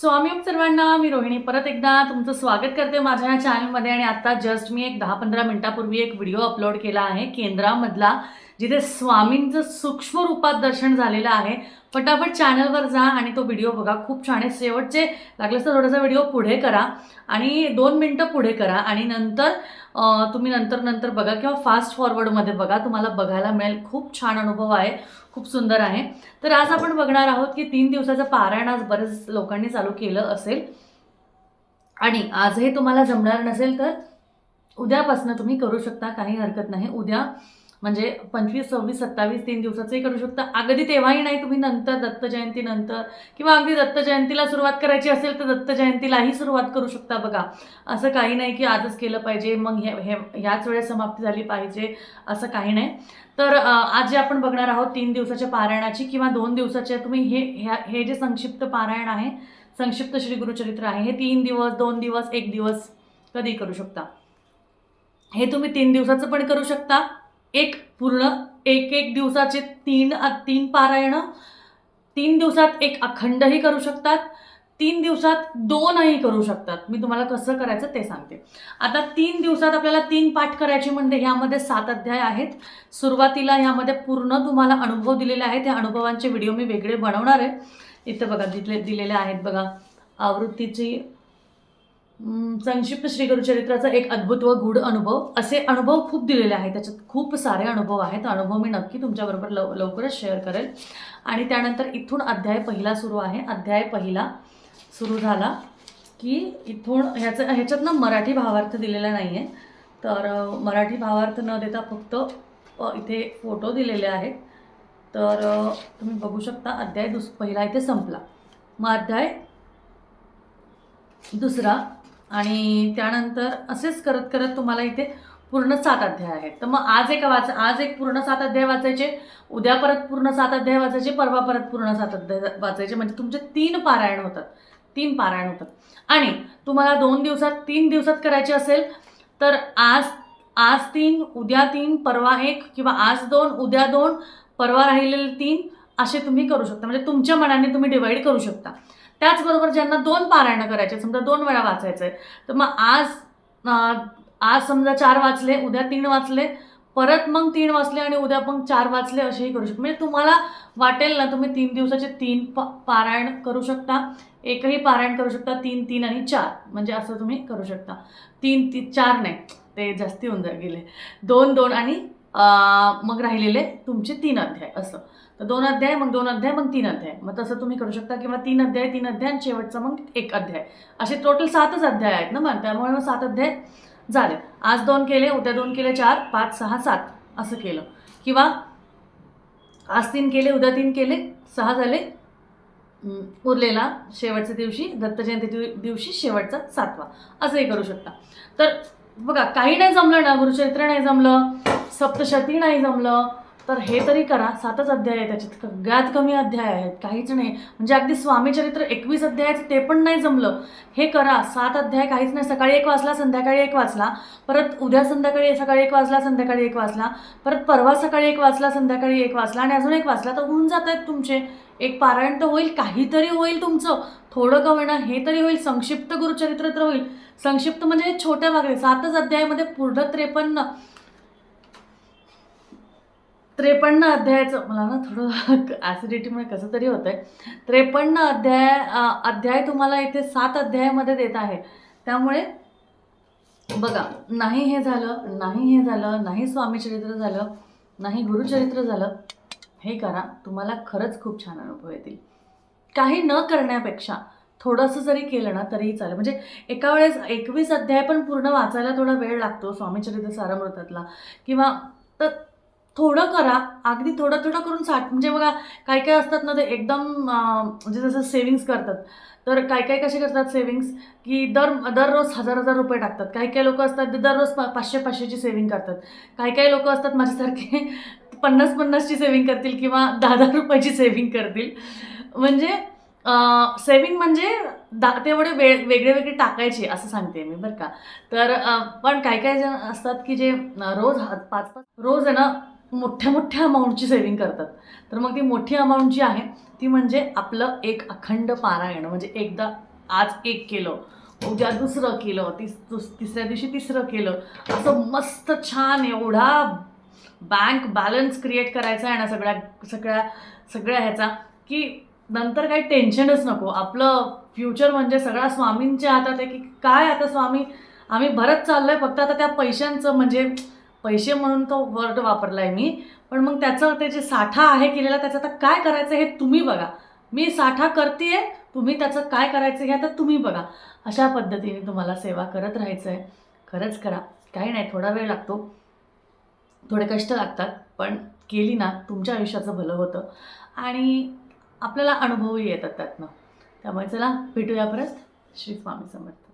स्वामी सर्वांना मी रोहिणी परत एकदा तुमचं स्वागत करते माझ्या या चॅनलमध्ये आणि आता जस्ट मी एक दहा पंधरा मिनिटापूर्वी एक व्हिडिओ अपलोड केला आहे केंद्रामधला. जिथे स्वामींचं सूक्ष्म रूपात दर्शन झालेलं आहे फटाफट चॅनलवर जा आणि तो व्हिडिओ बघा. खूप छान आहे. शेवटचे लागलं तर थोडासा व्हिडिओ पुढे करा आणि दोन मिनटं पुढे करा आणि नंतर तुम्ही नंतर नंतर बघा किंवा फास्ट फॉरवर्डमध्ये बघा. तुम्हाला बघायला मिळेल. खूप छान अनुभव आहे. खूप सुंदर आहे. तर आज आपण बघणार आहोत की तीन दिवसाचं पारायण आज बरेच लोकांनी चालू केलं असेल. आणि आजही तुम्हाला जमणार नसेल तर उद्यापासून तुम्ही करू शकता. काही हरकत नाही. उद्या म्हणजे पंचवीस सव्वीस सत्तावीस तीन दिवसाचंही करू शकता. अगदी तेव्हाही नाही तुम्ही नंतर दत्त जयंतीनंतर किंवा अगदी दत्त जयंतीला सुरुवात करायची असेल तर दत्त जयंतीलाही सुरुवात करू शकता बघा. असं काही नाही की आजच केलं पाहिजे मग हे हे ह्याच वेळेस समाप्ती झाली पाहिजे असं काही नाही. तर आज जे आपण बघणार आहोत तीन दिवसाच्या पारायणाची किंवा दोन दिवसाच्या तुम्ही हे ह्या हे जे संक्षिप्त पारायण आहे संक्षिप्त श्री गुरुचरित्र आहे हे तीन दिवस दोन दिवस एक दिवस कधी करू शकता? हे तुम्ही तीन दिवसाचं पण करू शकता. एक पूर्ण एक एक दिवसाचे तीन तीन पारायणं. तीन दिवसात एक अखंडही करू शकतात. तीन दिवसात दोनही करू शकतात. मी तुम्हाला कसं करायचं ते सांगते. आता तीन दिवसात आपल्याला तीन पाठ करायचे म्हणजे ह्यामध्ये सात अध्याय आहेत. सुरुवातीला ह्यामध्ये पूर्ण तुम्हाला अनुभव दिलेले आहेत. त्या अनुभवांचे व्हिडिओ मी वेगळे बनवणार आहे. इथं बघा दिले दिलेले आहेत बघा. आवृत्तीची संक्षिप्त श्रीगुरुचरित्राचा एक अद्भुत व गूढ अनुभव. असे अनुभव खूप दिलेले आहेत. त्याच्यात खूप सारे अनुभव आहेत. अनुभव मी नक्की तुमच्याबरोबर लव लवकरच शेअर करेल. आणि त्यानंतर इथून अध्याय पहिला सुरू आहे. अध्याय पहिला सुरू झाला की इथून ह्याचं ह्याच्यातनं मराठी भावार्थ दिलेला नाही आहे तर मराठी भावार्थ न देता फक्त इथे फोटो दिलेले आहेत. तर तुम्ही बघू शकता अध्याय दुस पहिला इथे संपला. मग अध्याय दुसरा आणि त्यानंतर असेच करत करत तुम्हाला इथे पूर्ण सात अध्याय आहेत. तर मग आज एक वाच आज एक पूर्ण सात अध्याय वाचायचे उद्या परत पूर्ण सात अध्याय वाचायचे परवा परत पूर्ण सात अध्याय वाचायचे. म्हणजे तुमचे तीन पारायण होतात. तीन पारायण होतात. आणि तुम्हाला दोन दिवसात तीन दिवसात करायचे असेल तर आज आज तीन उद्या तीन परवा एक किंवा आज दोन उद्या दोन परवा राहिलेले तीन असे तुम्ही करू शकता. म्हणजे तुमच्या मनाने तुम्ही डिवाईड करू शकता. त्याचबरोबर ज्यांना दोन पारायणं करायचे समजा दोन वेळा वाचायचं आहे तर मग आज आज समजा चार वाचले उद्या तीन वाचले परत मग तीन वाचले आणि उद्या मग चार वाचले असेही करू शकतो. म्हणजे तुम्हाला वाटेल ना तुम्ही तीन दिवसाचे तीन प पारायण करू शकता एकही पारायण करू शकता तीन तीन आणि चार. म्हणजे असं तुम्ही करू शकता. तीन ती चार नाही ते जास्ती होऊन जा गेले. दोन दोन आणि मग राहिलेले तुमचे तीन अध्याय असं. तर दोन अध्याय मग दोन अध्याय मग तीन अध्याय. मग तसं तुम्ही करू शकता किंवा तीन अध्याय तीन अध्याय आणि शेवटचा मग एक अध्याय. असे टोटल सातच अध्याय आहेत ना मग त्यामुळे मग सात अध्याय झाले. आज दोन केले उद्या दोन केले चार पाच सहा सात असं केलं. किंवा आज तीन केले उद्या तीन केले सहा झाले उरलेला शेवटच्या दिवशी दत्त जयंती दिव- दिवशी शेवटचा सातवा. असंही करू शकता. तर बघा काही नाही जमलं ना गुरुचरित्र नाही जमलं सप्तशती नाही जमलं तर हे तरी करा. सातच अध्याय आहे त्याच्यात सगळ्यात कमी अध्याय आहेत. काहीच नाही. म्हणजे अगदी स्वामीचरित्र एकवीस अध्यायाचं ते पण नाही जमलं. हे करा. सात अध्याय काहीच नाही. सकाळी एक वाचला संध्याकाळी एक वाचला परत उद्या संध्याकाळी सकाळी एक वाचला संध्याकाळी एक वाचला परत परवा सकाळी एक वाचला संध्याकाळी एक वाचला आणि अजून एक वाचला तर होऊन जात आहेत तुमचे. एक पारायण तर होईल काहीतरी होईल तुमचं. थोडं का होईना हे तरी होईल. संक्षिप्त गुरुचरित्र तर होईल. संक्षिप्त म्हणजे छोट्या भागात सातच अध्यायामध्ये पूर्ण त्रेपन्न त्रेपन्न अध्यायाचं मला ना थोडं ॲसिडिटीमुळे कसं तरी होतं आहे त्रेपन्न अध्याय अध्याय तुम्हाला इथे सात अध्यायामध्ये देत आहे. त्यामुळे बघा नाही हे झालं नाही हे झालं नाही स्वामीचरित्र झालं नाही गुरुचरित्र झालं हे करा तुम्हाला खरंच खूप छान अनुभव येतील. काही न करण्यापेक्षा थोडंसं जरी केलं ना तरीही चालेल. म्हणजे एका वेळेस एकवीस अध्याय पण पूर्ण वाचायला थोडा वेळ लागतो स्वामीचरित्र सारामृतातला. किंवा तर थोडं करा अगदी थोडं थोडं करून साठ म्हणजे बघा काय काय असतात ना ते एकदम म्हणजे जसं सेविंग्स करतात. तर काय काय कसे करतात सेविंग्स की दर दररोज हजार हजार रुपये टाकतात. काही काही लोक असतात ते दररोज पा पाचशे पाचशेची सेविंग करतात. काही काही लोक असतात माझ्यासारखे पन्नास पन्नासची सेविंग करतील किंवा दहा दहा रुपयाची सेविंग करतील. म्हणजे सेविंग म्हणजे दा तेवढे वे वेगळे वेगळे टाकायचे असं सांगते मी बरं का. तर पण काही काही जण असतात की जे रोज पाच पाच रोज आहे ना मोठ्या मोठ्या अमाऊंटची सेविंग करतात. तर मग ती मोठी अमाऊंट जी आहे ती म्हणजे आपलं एक अखंड पारायण. म्हणजे एकदा आज एक केलं उद्या दुसरं केलं तिस दुस तिसऱ्या दिवशी तिसरं केलं असं मस्त छान एवढा बँक बॅलन्स क्रिएट करायचा आहे ना सगळ्या सगळ्या सगळ्या ह्याचा की नंतर काही टेन्शनच नको. आपलं फ्युचर म्हणजे सगळा स्वामींच्या हातात आहे की काय आता स्वामी आम्ही भरत चाललो आहे फक्त आता त्या पैशांचं म्हणजे पैसे म्हणून तो वर्ड वापरला आहे मी पण मग त्याचं ते जे साठा आहे केलेला त्याचं आता काय करायचं हे तुम्ही बघा. मी साठा करते तुम्ही त्याचं काय करायचं हे आता तुम्ही बघा. अशा पद्धतीने तुम्हाला सेवा करत राहायचं आहे खरंच करा. काही नाही थोडा वेळ लागतो. थोडे कष्ट लागतात पण केली ना तुमच्या आयुष्याचं भलं होतं. आणि आपल्याला अनुभवही येतात त्यातनं. त्यामुळे चला भेटूया परत. श्री स्वामी समर्थ.